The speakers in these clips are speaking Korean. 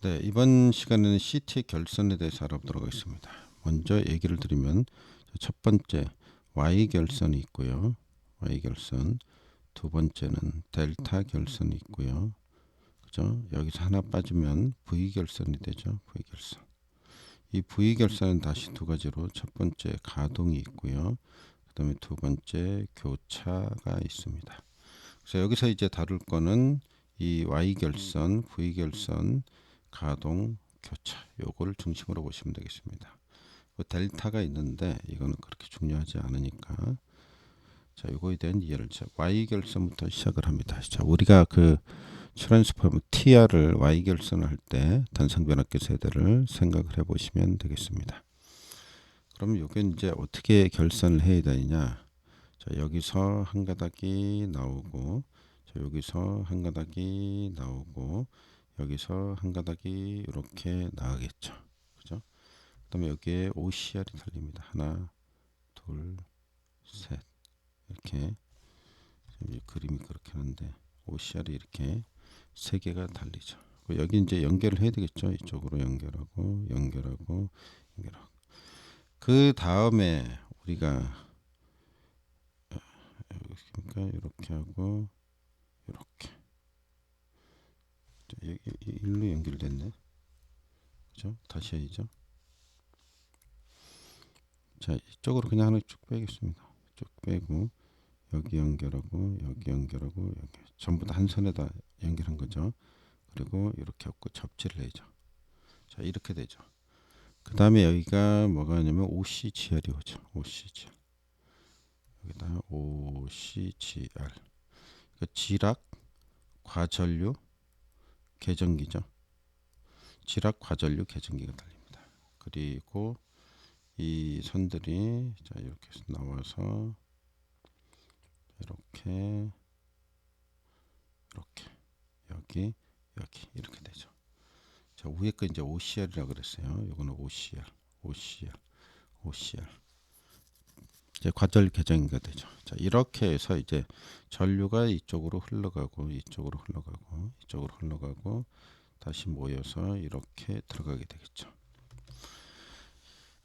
네, 이번 시간에는 CT 결선에 대해서 알아보도록 하겠습니다. 먼저 얘기를 드리면 첫 번째 Y 결선이 있고요. Y 결선. 두 번째는 델타 결선이 있고요. 그죠? 여기서 하나 빠지면 V 결선이 되죠. V 결선. 이 V 결선은 다시 두 가지로 첫 번째 가동이 있고요. 그다음에 두 번째 교차가 있습니다. 그래서 여기서 이제 다룰 거는 이 Y 결선, V 결선, 가동, 교차 요거를 중심으로 보시면 되겠습니다. 그 델타가 있는데 이거는 그렇게 중요하지 않으니까 자 요거에 대한 이해를 자 Y 결선부터 시작을 합니다. 자 우리가 그 트랜스포머 TR을 Y 결선을 할 때 단상 변압기 세대를 생각을 해보시면 되겠습니다. 그럼 요게 이제 어떻게 결선을 해야 되느냐? 자 여기서 한 가닥이 나오고 자 여기서 한 가닥이 나오고 여기서 한 가닥이 이렇게 나가겠죠. 그죠? 그 다음에 여기에 OCR이 달립니다. 하나, 둘, 셋 이렇게 이 그림이 그렇게 하는데 OCR이 이렇게 세 개가 달리죠. 여기 이제 연결을 해야 되겠죠. 이쪽으로 연결하고 연결하고 연결하고 그 다음에 우리가 그러니까 이렇게 하고 이렇게 일로 연결됐네. 그죠? 다시 해야죠. 자, 이쪽으로 그냥 하나 쭉 빼겠습니다. 쭉 빼고 여기 연결하고 여기 연결하고 여기 전부 다 한 선에다 연결한 거죠. 그리고 이렇게 하고 접지를 해야죠. 자, 이렇게 되죠. 그 다음에 여기가 뭐가 하냐면 OCGR이 오죠. OCGR. 여기다 OCGR. 그러니까 지락, 과전류, 계정기죠. 지락 과전류 계정기가 달립니다. 그리고 이 선들이 자 이렇게 나와서 이렇게 이렇게 여기 여기 이렇게 되죠. 자 위에 거 이제 OCR이라 그랬어요. 이거는 OCR, OCR, OCR. 이제 과전류 계정기가 되죠. 자 이렇게 해서 이제 전류가 이쪽으로 흘러가고 이쪽으로 흘러가고 이쪽으로 흘러가고 다시 모여서 이렇게 들어가게 되겠죠.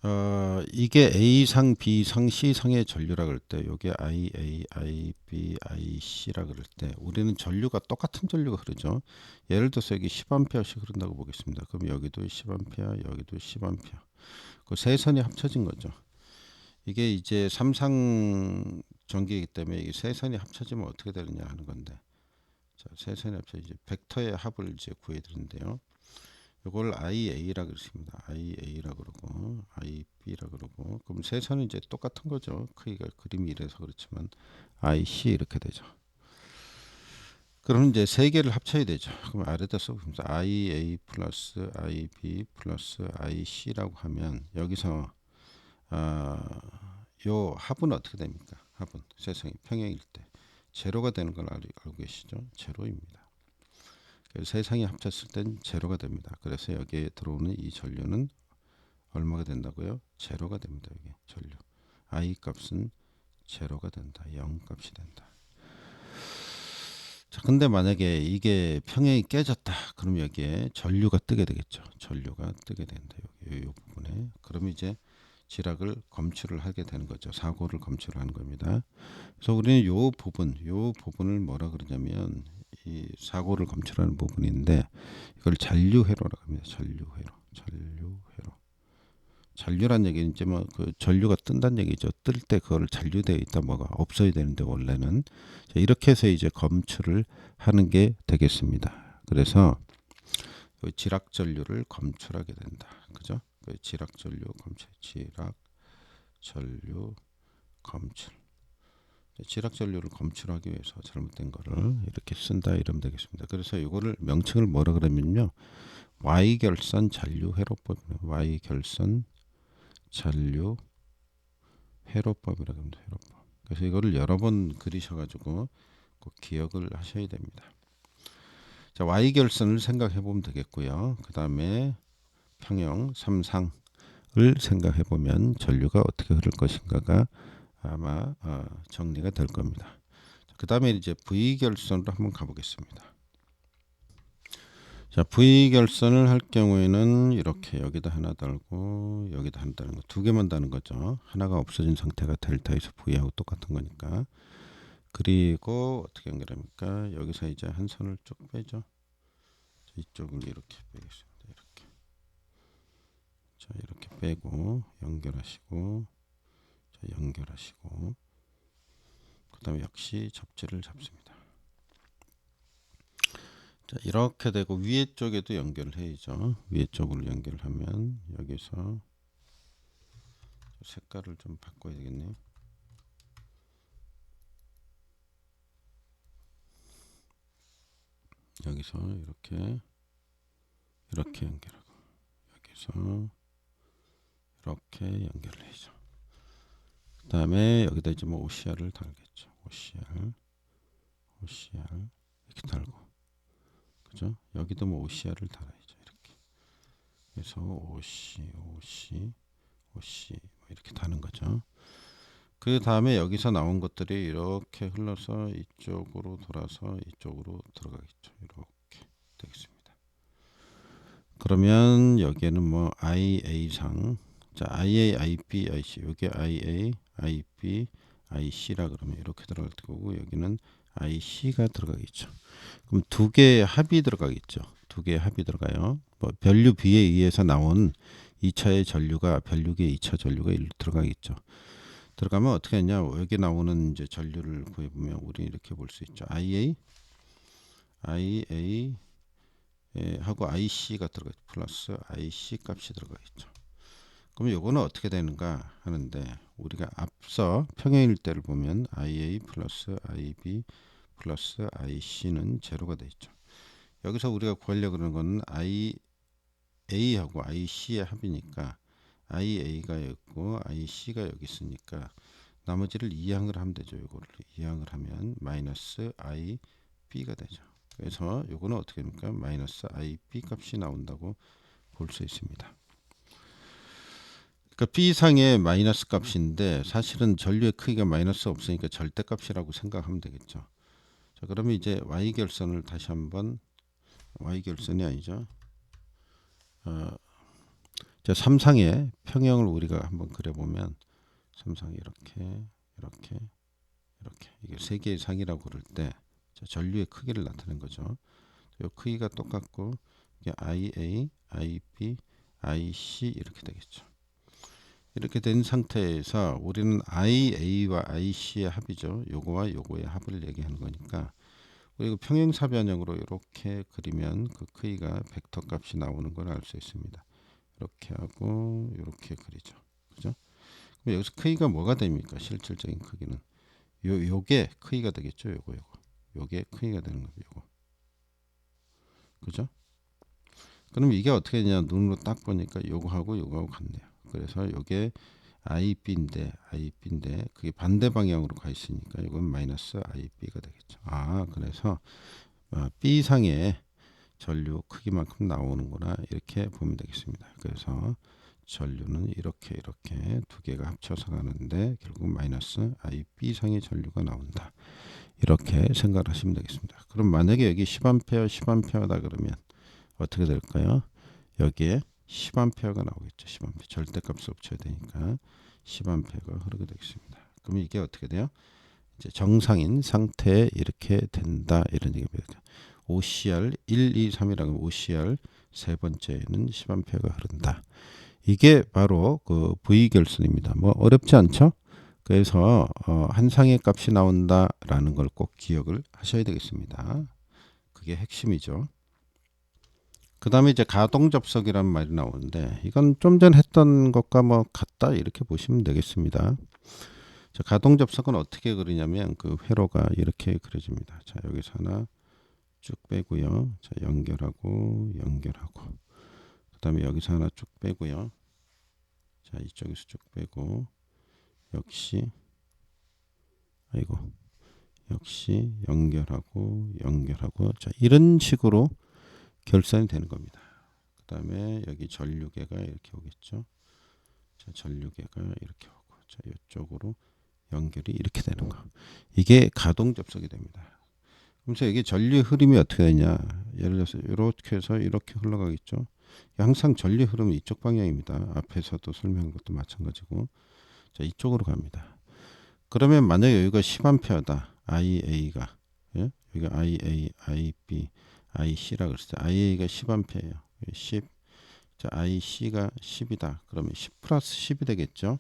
어, 이게 A상, B상, C상의 전류라 그럴 때 요게 IA, IB, IC라 그럴 때 우리는 전류가 똑같은 전류가 흐르죠. 예를 들어서 여기 10A씩 흐른다고 보겠습니다. 그럼 여기도 10A, 여기도 10A. 그 세 선이 합쳐진 거죠. 이게 이제 삼상 전기이기 때문에 이세 선이 합쳐지면 어떻게 되느냐 하는 건데 자, 세 선이 합쳐 이제 벡터의 합을 이제 구해 드는데요. 이걸 IA라 그랬습니다. IA라 그러고 IB라 그러고 그럼 세 선은 이제 똑같은 거죠. 크기가 그림이 이래서 그렇지만 IC 이렇게 되죠. 그럼 이제 세 개를 합쳐야 되죠. 그럼 아래다 써보면 IA 플러스 IB 플러스 IC라고 하면 여기서 아, 요 합은 어떻게 됩니까? 합은 세상이 평행일 때 제로가 되는 걸 알고 계시죠? 제로입니다. 세상이 합쳤을 땐 제로가 됩니다. 그래서 여기에 들어오는 이 전류는 얼마가 된다고요? 제로가 됩니다. 이게 전류. I 값은 제로가 된다. 0 값이 된다. 자, 근데 만약에 이게 평행이 깨졌다. 그럼 여기에 전류가 뜨게 되겠죠. 전류가 뜨게 된다. 여기 이 부분에. 그럼 이제 지락을 검출을 하게 되는 거죠. 사고를 검출하는 겁니다. 그래서 우리는 요 부분, 요 부분을 뭐라 그러냐면 이 사고를 검출하는 부분인데 이걸 잔류회로라고 합니다. 잔류회로, 잔류회로. 잔류란 얘기는 이제 뭐그 전류가 뜬다는 얘기죠. 뜰 때 그걸 잔류되어 있다 뭐가 없어야 되는데 원래는 이렇게 해서 이제 검출을 하는 게 되겠습니다. 그래서 그 지락 전류를 검출하게 된다. 그죠? 그 지락 전류 검출, 지락 전류 검출. 지락 전류를 검출하기 위해서 잘못된 거를 이렇게 쓴다 이러면 되겠습니다. 그래서 이거를 명칭을 뭐라 그러면요. Y 결선 잔류 회로법입니다. Y 결선 잔류 회로법이라고 합니다. 회로법. 그래서 이거를 여러 번 그리셔 가지고 꼭 기억을 하셔야 됩니다. 자, Y 결선을 생각해 보면 되겠고요. 그 다음에 평형 삼상을 생각해 보면 전류가 어떻게 흐를 것인가가 아마 어, 정리가 될 겁니다. 그 다음에 이제 V 결선으로 한번 가보겠습니다. 자, V 결선을 할 경우에는 이렇게 여기다 하나 달고 여기다 하나 다는 거 두 개만 다는 거죠. 하나가 없어진 상태가 델타에서 V하고 똑같은 거니까. 그리고 어떻게 연결합니까? 여기서 이제 한 선을 쭉 빼죠. 자, 이쪽을 이렇게 빼겠습니다. 자, 이렇게 빼고 연결하시고 자, 연결하시고 그 다음에 역시 접지를 잡습니다. 자, 이렇게 되고 위에 쪽에도 연결을 해야죠. 위에 쪽으로 연결을 하면 여기서 색깔을 좀 바꿔야 되겠네요. 여기서 이렇게 이렇게 연결하고 여기서 이렇게 연결을 해죠. 그 다음에 여기다 이제 뭐 OCR을 달겠죠. OCR, OCR 이렇게 달고 그죠? 여기도 뭐 OCR을 달아야죠. 이렇게. 그래서 OC, OC, OC 뭐 이렇게 다는 거죠. 그 다음에 여기서 나온 것들이 이렇게 흘러서 이쪽으로 돌아서 이쪽으로 들어가겠죠. 이렇게 되겠습니다. 그러면 여기에는 뭐 IA상, 자 IA, IB, IC, 여기 IA, IB, IC라 그러면 이렇게 들어갈 거고 여기는 IC가 들어가겠죠. 그럼 두 개의 합이 들어가겠죠. 두 개의 합이 들어가요. 뭐 변류 B에 의해서 나온 2차의 전류가 변류기의 2차 전류가 일로 들어가겠죠. 들어가면 어떻게 하냐? 여기 나오는 이제 전류를 구해 보면 우리 이렇게 볼 수 있죠. IA IA 에, 하고 IC가 들어가죠. 플러스 IC 값이 들어가겠죠. 그럼 요거는 어떻게 되는가 하는데 우리가 앞서 평행일 때를 보면 IA 플러스 IB 플러스 IC는 제로가 돼 있죠. 여기서 우리가 구하려고 그러는 건 IA하고 IC의 합이니까 IA가 있고 IC가 여기 있으니까 나머지를 이항을 하면 되죠. 요거를 이항을 하면 마이너스 IB가 되죠. 그래서 요거는 어떻게 됩니까? 마이너스 IB 값이 나온다고 볼 수 있습니다. 그러니까 B상의 마이너스 값인데 사실은 전류의 크기가 마이너스 없으니까 절대값이라고 생각하면 되겠죠. 자, 그러면 이제 Y 결선을 다시 한번 Y 결선이 아니죠. 어, 자, 삼상의 평형을 우리가 한번 그려보면 삼상이 이렇게 이렇게 이렇게 이게 세 개의 상이라고 그럴 때 자, 전류의 크기를 나타낸 거죠. 이 크기가 똑같고 이게 IA, IB, IC 이렇게 되겠죠. 이렇게 된 상태에서 우리는 IA와 IC의 합이죠. 요거와 요거의 합을 얘기하는 거니까 그리고 평행사변형으로 이렇게 그리면 그 크기가 벡터 값이 나오는 걸 알 수 있습니다. 이렇게 하고 이렇게 그리죠. 그죠? 그럼 여기서 크기가 뭐가 됩니까? 실질적인 크기는 요 요게 크기가 되겠죠. 요거 요거. 요게 크기가 되는 거죠. 요거. 그죠? 그럼 이게 어떻게 되냐? 눈으로 딱 보니까 요거하고 요거하고 같네요. 그래서 요게 IB인데 IB인데 그게 반대 방향으로 가 있으니까 이건 마이너스 IB가 되겠죠. 아 그래서 어, B상의 전류 크기만큼 나오는구나 이렇게 보면 되겠습니다. 그래서 전류는 이렇게 이렇게 두 개가 합쳐서 가는데 결국 마이너스 IB상의 전류가 나온다. 이렇게 생각을 하시면 되겠습니다. 그럼 만약에 여기 10A, 10A다 그러면 어떻게 될까요? 여기에 10A가 나오겠죠. 10A 절대값을 붙여야 되니까 10A가 흐르게 되겠습니다. 그럼 이게 어떻게 돼요? 이제 정상인 상태에 이렇게 된다 이런 얘기입니다. OCR 1, 2, 3이라고 OCR 세 번째는 10A가 흐른다. 이게 바로 그 V 결선입니다. 뭐 어렵지 않죠? 그래서 어, 한 상의 값이 나온다라는 걸 꼭 기억을 하셔야 되겠습니다. 그게 핵심이죠. 그 다음에 이제 가동 접속이라는 말이 나오는데 이건 좀 전 했던 것과 뭐 같다 이렇게 보시면 되겠습니다. 자, 가동 접속은 어떻게 그리냐면 그 회로가 이렇게 그려집니다. 자 여기서 하나 쭉 빼고요. 자 연결하고 연결하고 그 다음에 여기서 하나 쭉 빼고요. 자 이쪽에서 쭉 빼고 역시 아이고 역시 연결하고 연결하고 자 이런 식으로 결산이 되는 겁니다. 그 다음에 여기 전류계가 이렇게 오겠죠. 자, 전류계가 이렇게 오고, 자, 이쪽으로 연결이 이렇게 되는 거. 이게 가동 접속이 됩니다. 그래서 이게 전류 흐름이 어떻게 되냐? 예를 들어서 이렇게 해서 이렇게 흘러가겠죠. 항상 전류 흐름은 이쪽 방향입니다. 앞에서도 설명한 것도 마찬가지고 자 이쪽으로 갑니다. 그러면 만약에 여기가 10A다. IA가 예? 여기가 IA, IB, IC라 그랬을 때 IA가 10A예요. 10. 자, IC가 10이다. 그러면 10 플러스 10이 되겠죠.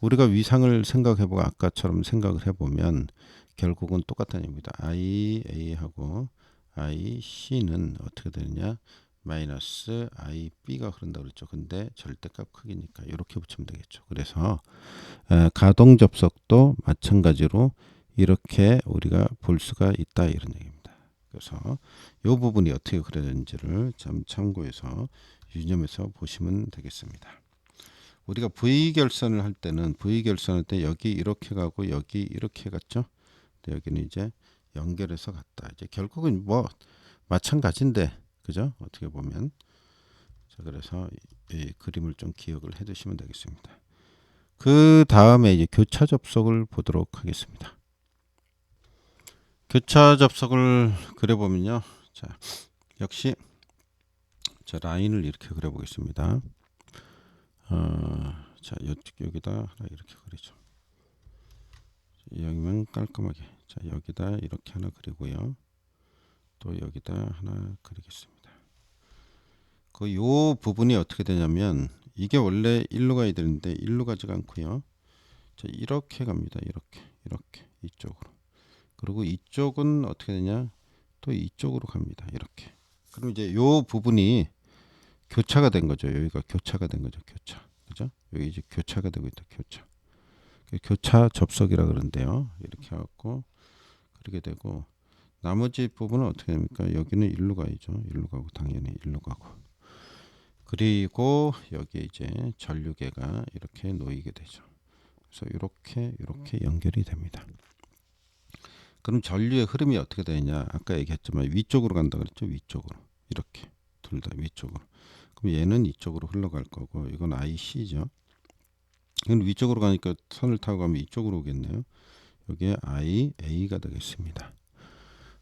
우리가 위상을 생각해보고 아까처럼 생각을 해보면 결국은 똑같은 얘기입니다. IA하고 IC는 어떻게 되느냐? 마이너스 IB가 흐른다고 그랬죠. 근데 절대값 크기니까 이렇게 붙이면 되겠죠. 그래서 가동 접속도 마찬가지로 이렇게 우리가 볼 수가 있다 이런 얘기입니다. 그래서 이 부분이 어떻게 그려졌는지를 좀 참고해서 유념해서 보시면 되겠습니다. 우리가 V 결선을 할 때는 V 결선할 때 여기 이렇게 가고 여기 이렇게 갔죠. 근데 여기는 이제 연결해서 갔다. 이제 결국은 뭐 마찬가지인데 그죠? 어떻게 보면 자 그래서 이 그림을 좀 기억을 해두시면 되겠습니다. 그 다음에 이제 교차 접속을 보도록 하겠습니다. 교차 접속을 그려보면요. 자 역시 자 라인을 이렇게 그려보겠습니다. 어, 자 여기다 하나 이렇게 그리죠. 여기면 깔끔하게 자 여기다 이렇게 하나 그리고요. 또 여기다 하나 그리겠습니다. 그 요 부분이 어떻게 되냐면 이게 원래 일로 가야 되는데 일로 가지가 않고요. 자 이렇게 갑니다. 이렇게 이렇게 이쪽으로. 그리고 이쪽은 어떻게 되냐? 또 이쪽으로 갑니다. 이렇게. 그럼 이제 요 부분이 교차가 된 거죠. 여기가 교차가 된 거죠. 교차. 그죠? 여기 이제 교차가 되고 있다. 교차. 그 교차 접속이라 그러는데요. 이렇게 해갖고 그렇게 되고 나머지 부분은 어떻게 됩니까? 여기는 일로 가야죠. 일로 가고 당연히 일로 가고. 그리고 여기에 이제 전류계가 이렇게 놓이게 되죠. 그래서 이렇게 이렇게 연결이 됩니다. 그럼 전류의 흐름이 어떻게 되냐? 아까 얘기했지만 위쪽으로 간다 그랬죠. 위쪽으로 이렇게 둘 다 위쪽으로. 그럼 얘는 이쪽으로 흘러갈 거고 이건 IC죠. 이건 위쪽으로 가니까 선을 타고 가면 이쪽으로 오겠네요. 여기에 IA가 되겠습니다.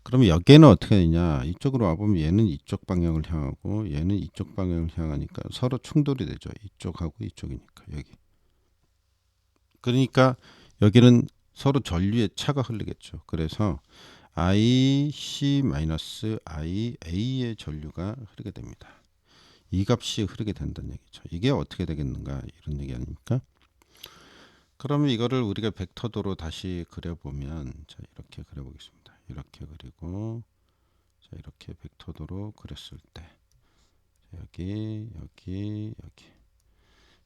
그러면 여기에는 어떻게 되냐? 이쪽으로 와보면 얘는 이쪽 방향을 향하고 얘는 이쪽 방향을 향하니까 서로 충돌이 되죠. 이쪽하고 이쪽이니까 여기. 그러니까 여기는 서로 전류의 차가 흘리겠죠. 그래서 IC-IA의 전류가 흐르게 됩니다. 이 값이 흐르게 된다는 얘기죠. 이게 어떻게 되겠는가 이런 얘기 아닙니까? 그러면 이거를 우리가 벡터도로 다시 그려보면 자 이렇게 그려보겠습니다. 이렇게 그리고 자 이렇게 벡터도로 그렸을 때 여기 여기 여기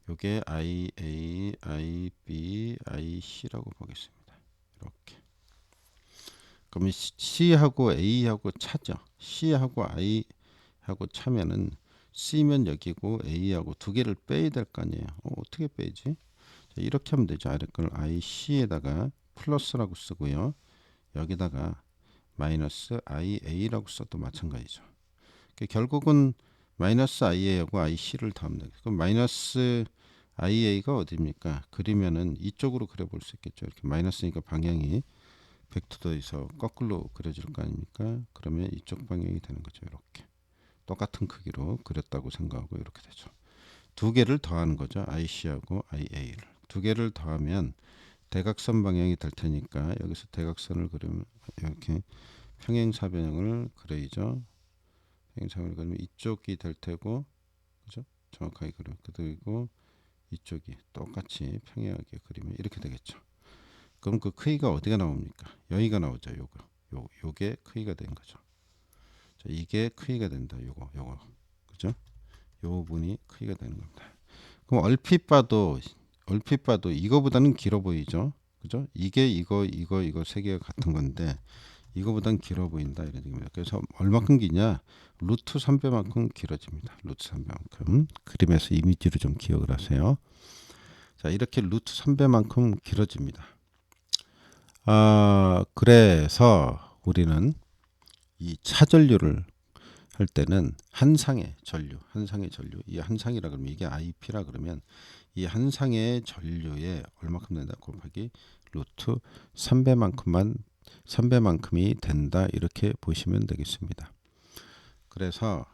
요게 IA, IB, IC라고 보겠습니다. 이렇게 그러면 C하고 A하고 차죠. C하고 I하고 차면은 C면 여기고 A하고 두 개를 빼야 될 거 아니에요. 어, 어떻게 빼지? 이렇게 하면 되죠. 아래 걸 IC에다가 플러스라고 쓰고요. 여기다가 마이너스 IA라고 써도 마찬가지죠. 그러니까 결국은 마이너스 IA하고 IC를 더하면 되겠죠. 그럼 마이너스 IA가 어디입니까? 그리면은 이쪽으로 그려볼 수 있겠죠. 이렇게 마이너스니까 방향이 벡터도에서 거꾸로 그려질 거 아닙니까? 그러면 이쪽 방향이 되는 거죠. 이렇게 똑같은 크기로 그렸다고 생각하고 이렇게 되죠. 두 개를 더하는 거죠. IC하고 IA를 두 개를 더하면 대각선 방향이 될 테니까 여기서 대각선을 그리면 이렇게 평행사변형을 그려야죠. 평행사변을 그리면 이쪽이 될 테고 그죠? 정확하게 그려 그리고 이쪽이 똑같이 평행하게 그리면 이렇게 되겠죠. 그럼 그 크기가 어디가 나옵니까? 여기가 나오죠. 요거 요 요게 크기가 된 거죠. 자, 이게 크기가 된다. 요거 요거 그죠? 요 부분이 크기가 되는 겁니다. 그럼 얼핏 봐도 얼핏 봐도 이거보다는 길어 보이죠. 그죠? 이게 이거 이거 이거 세 개가 같은 건데 이거보단 길어 보인다 이런 얘기입니다. 그래서 얼마큼 기냐? 루트 3배만큼 길어집니다. 루트 3배만큼 그림에서 이미지로 좀 기억을 하세요. 자 이렇게 루트 3배만큼 길어집니다. 아 그래서 우리는 이 차전류를 할 때는 한 상의 전류, 한 상의 전류, 이 한 상이라 그러면 이게 IP라 그러면 이 한 상의 전류에 얼마큼 된다 곱하기 루트 3배만큼만 3배만큼이 된다 이렇게 보시면 되겠습니다. 그래서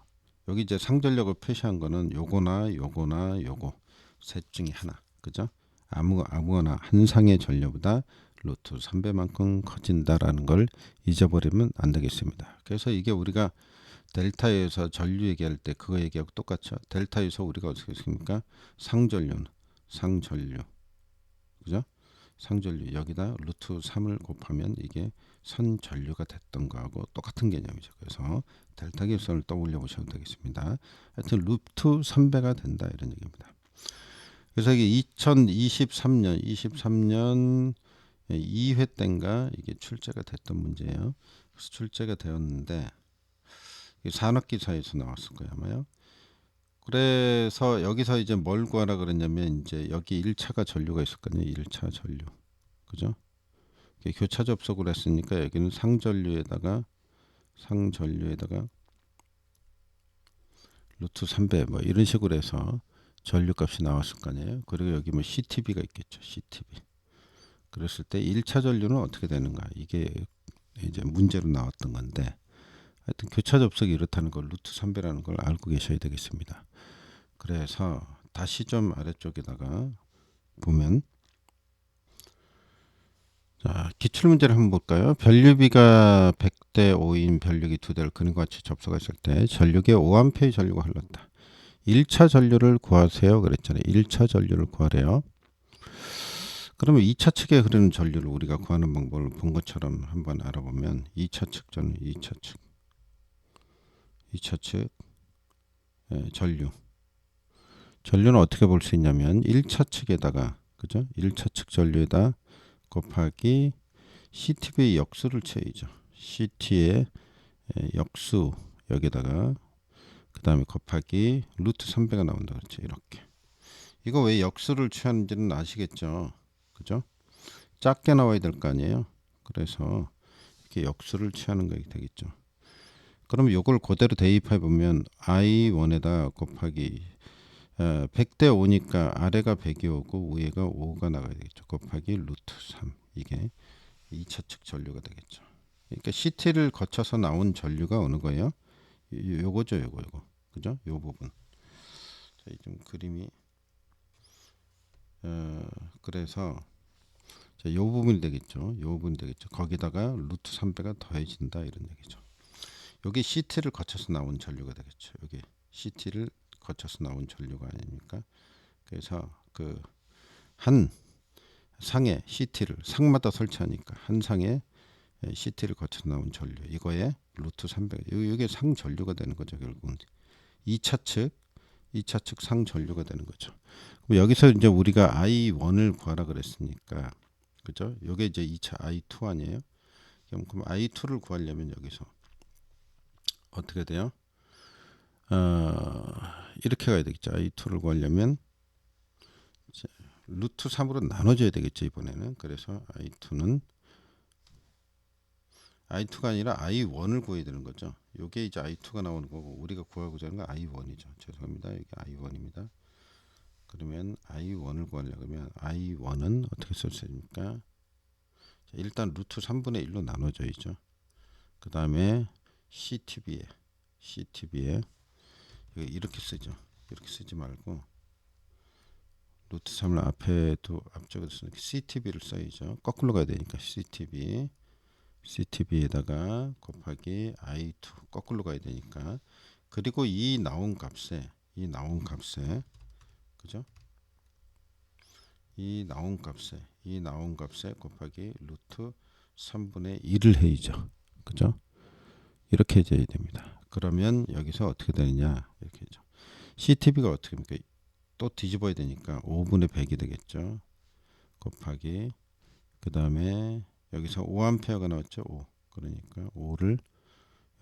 여기 이제 상전력을 표시한 거는 요거나 요거나 요거 셋 중에 하나 그죠? 아무 아무거나 한 상의 전류보다 루트 3배만큼 커진다라는 걸 잊어버리면 안 되겠습니다. 그래서 이게 우리가 델타에서 전류 얘기할 때 그거 얘기하고 똑같죠. 델타에서 우리가 어떻게 했습니까? 상전류는 상전류 그죠? 상전류 여기다 루트 3을 곱하면 이게 선전류가 됐던 거하고 똑같은 개념이죠. 그래서 델타 기선을 떠올려 보셔도 되겠습니다. 하여튼 루트 3배가 된다 이런 얘기입니다. 그래서 이게 2023년 23년 2회 때인가 이게 출제가 됐던 문제예요. 그래서 출제가 되었는데 산업기사에서 나왔을 거예요 아마요. 그래서 여기서 이제 뭘 구하라 그랬냐면 이제 여기 1차가 전류가 있었거든요. 1차 전류. 그죠? 교차 접속을 했으니까 여기는 상전류에다가 상전류에다가 루트 3배 뭐 이런 식으로 해서 전류 값이 나왔을 거 아니에요. 그리고 여기 뭐 CTB가 있겠죠. CTB. 그랬을 때 1차 전류는 어떻게 되는가? 이게 이제 문제로 나왔던 건데 하여튼 교차 접속이 이렇다는 걸 루트 3배라는 걸 알고 계셔야 되겠습니다. 그래서 다시 좀 아래쪽에다가 보면 자, 기출 문제를 한번 볼까요? 전류비가 100대 5인 전류기 두 대를 그림과 같이 접속했을 때 전류기에 5A의 전류가 흘렀다. 1차 전류를 구하세요. 그랬잖아요. 1차 전류를 구하래요. 그러면 2차 측에 흐르는 전류를 우리가 구하는 방법을 본 것처럼 한번 알아보면 2차 측 전류, 2차 측, 2차 측 예, 전류. 전류는 어떻게 볼 수 있냐면 1차 측에다가 그죠? 1차 측 전류에다 곱하기 CTV의 역수를 쳐야죠. CT의 역수 여기다가 그 다음에 곱하기 루트 3배가 나온다 그렇죠. 이렇게. 이거 왜 역수를 취하는지는 아시겠죠. 그죠? 작게 나와야 될 거 아니에요. 그래서 이렇게 역수를 취하는 거 되겠죠. 그러면 이걸 그대로 대입해 보면 i1에다 곱하기 100대 5니까 아래가 100이 오고 위에가 5가 나가야 되겠죠. 곱하기 루트 3 이게 2차 측 전류가 되겠죠. 그러니까 CT를 거쳐서 나온 전류가 어느 거예요? 요거죠, 요거, 요거, 그죠? 요 부분. 자, 좀 그림이 어, 그래서 자, 요 부분이 되겠죠. 요 부분이 되겠죠. 거기다가 루트 3배가 더해진다 이런 얘기죠. 여기 CT를 거쳐서 나온 전류가 되겠죠. 여기 CT를 거쳐서 나온 전류가 아닙니까? 그래서 그 한 상에 CT를 상마다 설치하니까 한 상에 CT를 거쳐서 나온 전류 이거에 루트 300 이게 상 전류가 되는 거죠 결국은 2차 측 2차 측 상 전류가 되는 거죠. 그럼 여기서 이제 우리가 I1을 구하라 그랬으니까 그죠? 요게 이제 2차 I2 아니에요? 그럼 I2를 구하려면 여기서 어떻게 돼요? 어, 이렇게 가야 되겠죠. i2를 구하려면 루트 3으로 나눠줘야 되겠죠. 이번에는. 그래서 i2는 i2가 아니라 i1을 구해야 되는 거죠. 요게 이제 i2가 나오는 거고 우리가 구하고자 하는 건 i1이죠. 죄송합니다. 이게 i1입니다. 그러면 i1을 구하려고 하면 i1은 어떻게 쓸수 있습니까? 일단 루트 3분의 1로 나눠져야죠. 그 다음에 CTB에 CTB에 이렇게 쓰죠. 이렇게 쓰지 말고 루트 3을 앞에도 앞쪽에 쓰는 CTB를 써야죠. 거꾸로 가야 되니까 CTB CTB에다가 곱하기 I2 거꾸로 가야 되니까 그리고 이 나온 값에 이 나온 값에 그죠? 이 나온 값에 이 나온 값에 곱하기 루트 3분의 1을 해야죠. 그죠? 이렇게 해줘야 됩니다. 그러면 여기서 어떻게 되느냐 이렇게 죠 CTB가 어떻게 됩니까? 또 뒤집어야 되니까 5분의 100이 되겠죠. 곱하기 그 다음에 여기서 5암페어가 나왔죠. 5 그러니까 5를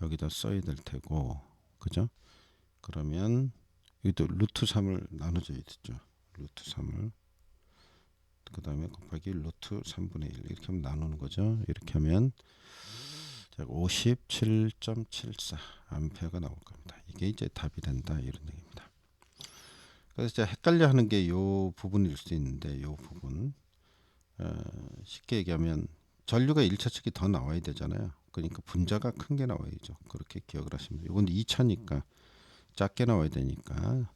여기다 써야 될 테고 그죠? 그러면 여기도 루트 3을 나눠줘야 되죠. 루트 3을 그 다음에 곱하기 루트 3분의 1 이렇게 하면 나누는 거죠. 이렇게 하면 57.74 암페어가 나올 겁니다. 이게 이제 답이 된다 이런 얘기입니다. 그래서 이제 헷갈려 하는 게 요 부분일 수 있는데 요 부분 어, 쉽게 얘기하면 전류가 1차 측이 더 나와야 되잖아요. 그러니까 분자가 큰 게 나와야죠. 그렇게 기억을 하시면. 이건 2차니까 작게 나와야 되니까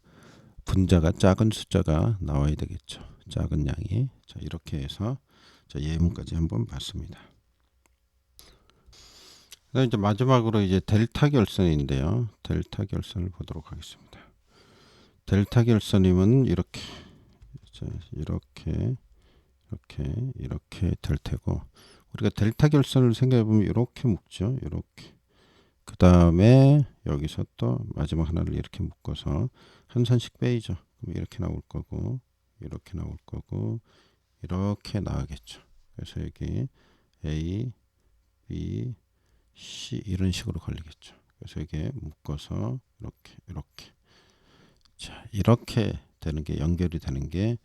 분자가 작은 숫자가 나와야 되겠죠. 작은 양이. 자, 이렇게 해서 자, 예문까지 한번 봤습니다. 그다음 이제 마지막으로 이제 델타 결선인데요. 델타 결선을 보도록 하겠습니다. 델타 결선이면 이렇게 자, 이렇게 이렇게 이렇게 될 테고 우리가 델타 결선을 생각해 보면 이렇게 묶죠. 이렇게. 그 다음에 여기서 또 마지막 하나를 이렇게 묶어서 한 선씩 빼이죠. 그럼 이렇게 나올 거고 이렇게 나올 거고 이렇게 나가겠죠. 그래서 여기 A, B, C 이런 식으로 걸리겠죠. 그래서 이게 묶어서 이렇게 이렇게 자 이렇게 되는 게 연결이 되는 게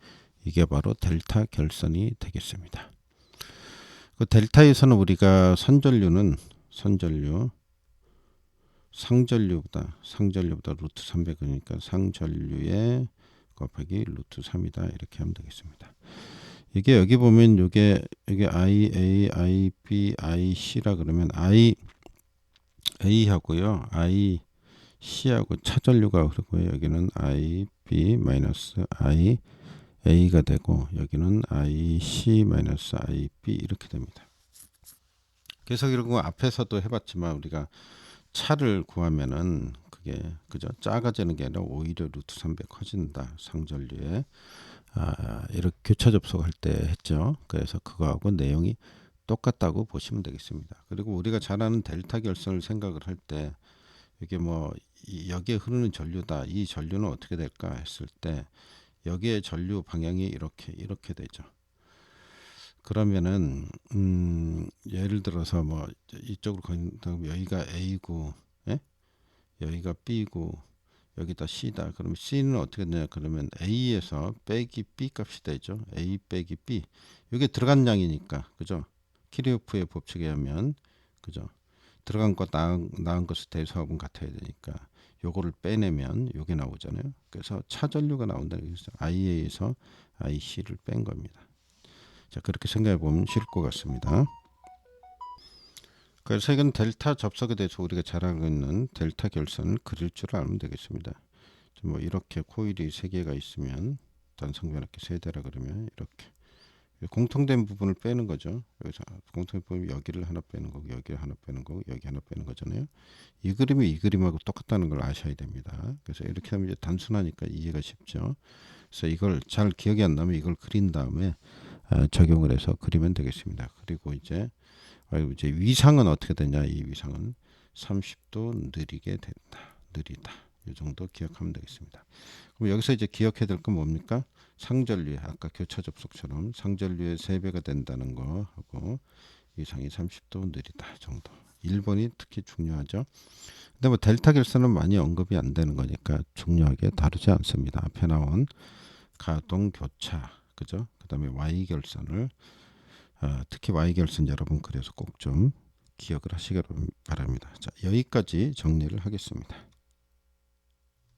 이게 바로 델타 결선이 되겠습니다. 그 델타에서는 우리가 선전류는 선전류 상전류보다 상전류보다 루트 300이니까 상전류에 곱하기 루트 3이다 이렇게 하면 되겠습니다. 이게 여기 보면 이게 이게 I A I B I C라 그러면 I C하고 차전류가 흐르고요. 여기는 I B 마이너스 I A가 되고 여기는 I C 마이너스 I B 이렇게 됩니다. 그래서 결국 앞에서도 해봤지만 우리가 차를 구하면은 그게 그죠 작아지는 게 아니라 오히려 루트 300 커진다. 상전류에 아, 이렇게 교차 접속할 때 했죠. 그래서 그거하고 내용이 똑같다고 보시면 되겠습니다. 그리고 우리가 잘 아는 델타 결선을 생각을 할 때 이게 뭐 이- 여기에 흐르는 전류다. 이 전류는 어떻게 될까 했을 때 여기에 전류 방향이 이렇게 이렇게 되죠. 그러면은 음, 예를 들어서 뭐 이쪽으로 건다면 여기가 A고 예? 여기가 B고 여기다 C다. 그러면 C는 어떻게 되냐? 그러면 A에서 빼기 B 값이 되죠. A 빼기 B. 이게 들어간 양이니까. 그죠? 키리오프의 법칙에 의하면 그죠? 들어간 것 나은, 나은 것을 대수합은 같아야 되니까 요거를 빼내면 요게 나오잖아요. 그래서 차전류가 나온다는 얘기죠. IA에서 IC를 뺀 겁니다. 자, 그렇게 생각해 보면 쉬울 것 같습니다. 그래서 이건 델타 접속에 대해서 우리가 잘 알고 있는 델타 결선을 그릴 줄 알면 되겠습니다. 자, 뭐 이렇게 코일이 세 개가 있으면 단성변압기 세 대라 그러면 이렇게 공통된 부분을 빼는 거죠. 여기서 공통된 부분 여기를 하나 빼는 거고 여기를 하나 빼는 거고 여기 하나 빼는 거잖아요. 이 그림이 이 그림하고 똑같다는 걸 아셔야 됩니다. 그래서 이렇게 하면 이제 단순하니까 이해가 쉽죠. 그래서 이걸 잘 기억이 안 나면 이걸 그린 다음에 아, 적용을 해서 그리면 되겠습니다. 그리고 이제 아, 이제 위상은 어떻게 되냐? 이 위상은 30도 느리게 된다. 느리다. 이 정도 기억하면 되겠습니다. 그럼 여기서 이제 기억해야 될 건 뭡니까? 상전류에 아까 교차 접속처럼 상전류의 3배가 된다는 거 하고 위상이 30도 느리다 정도. 1번이 특히 중요하죠. 근데 뭐 델타 결선은 많이 언급이 안 되는 거니까 중요하게 다루지 않습니다. 앞에 나온 가동 교차 그죠? 그다음에 Y 결선을 아, 특히 Y 결선 여러분 그래서 꼭 좀 기억을 하시기 바랍니다. 자, 여기까지 정리를 하겠습니다.